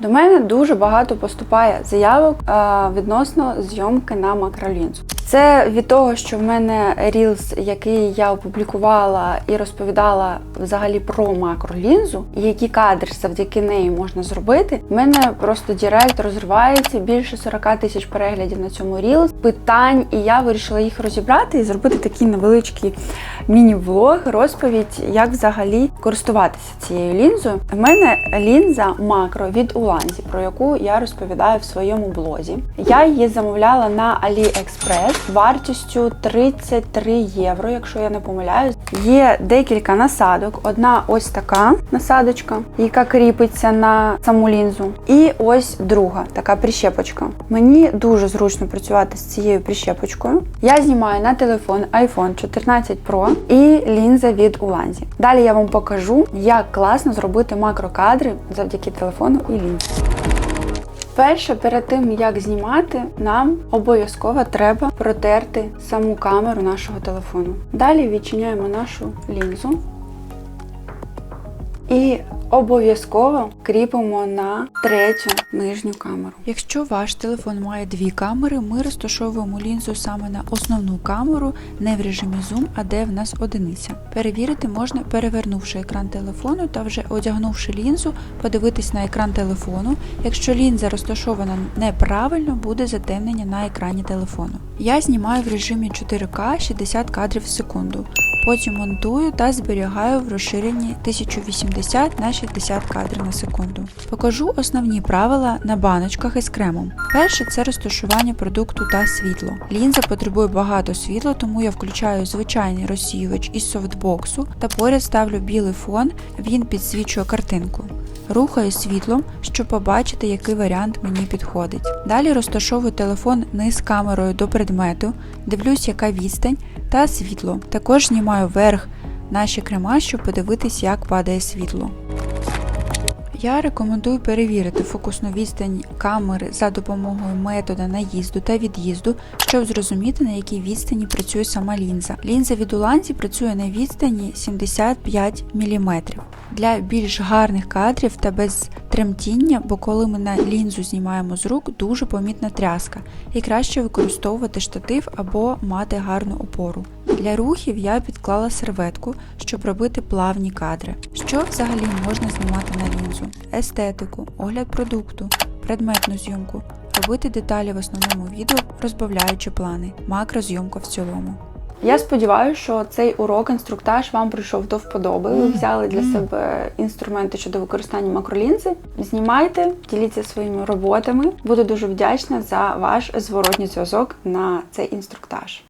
До мене дуже багато поступає заявок е, відносно зйомки на макролінзу. Це від того, що в мене Reels, який я опублікувала і розповідала взагалі про макролінзу, які кадри завдяки неї можна зробити. В мене просто Дірект розривається більше 40 тисяч переглядів на цьому Reels, питань, і я вирішила їх розібрати і зробити такий невеличкий міні-влог, розповідь, як взагалі користуватися цією лінзою. В мене лінза макро від Уланзі, про яку я розповідаю в своєму блозі. Я її замовляла на AliExpress вартістю 33 євро, якщо я не помиляюсь. Є декілька насадок. Одна ось така насадочка, яка кріпиться на саму лінзу. І ось друга така прищепочка. Мені дуже зручно працювати з цією прищепочкою. Я знімаю на телефон iPhone 14 Pro і лінза від Уланзі. Далі я вам покажу, як класно зробити макрокадри завдяки телефону і лінзі. Перше, перед тим як знімати, нам обов'язково треба протерти саму камеру нашого телефону. Далі відчиняємо нашу лінзу і обов'язково кріпимо на третю нижню камеру. Якщо ваш телефон має дві камери, ми розташовуємо лінзу саме на основну камеру, не в режимі зум, а де в нас одиниця. Перевірити можна, перевернувши екран телефону та вже одягнувши лінзу, подивитись на екран телефону. Якщо лінза розташована неправильно, буде затемнення на екрані телефону. Я знімаю в режимі 4К 60 кадрів в секунду. Потім монтую та зберігаю в розширенні 1080 на 60 кадрів на секунду. Покажу основні правила на баночках із кремом. Перше це розташування продукту та світло. Лінза потребує багато світла, тому я включаю звичайний розсіювач із софтбоксу та поряд ставлю білий фон, він підсвічує картинку. Рухаю світлом, щоб побачити, який варіант мені підходить. Далі розташовую телефон низ камерою до предмету, дивлюсь, яка відстань та світло. Також знімаю вверх наші крема, щоб подивитись, як падає світло. Я рекомендую перевірити фокусну відстань камери за допомогою метода наїзду та від'їзду, щоб зрозуміти, на якій відстані працює сама лінза. Лінза від Уланзі працює на відстані 75 мм. Для більш гарних кадрів та без тремтіння, бо коли ми на лінзу знімаємо з рук, дуже помітна тряска, і краще використовувати штатив або мати гарну опору. Для рухів я підклала серветку, щоб робити плавні кадри. Що взагалі можна знімати на лінзу? Естетику, огляд продукту, предметну зйомку, робити деталі в основному відео, розбавляючи плани, макрозйомка в цілому. Я сподіваюся, що цей урок, інструктаж вам прийшов до вподоби. Ви взяли для себе інструменти щодо використання макролінзи. Знімайте, діліться своїми роботами. Буду дуже вдячна за ваш зворотній зв'язок на цей інструктаж.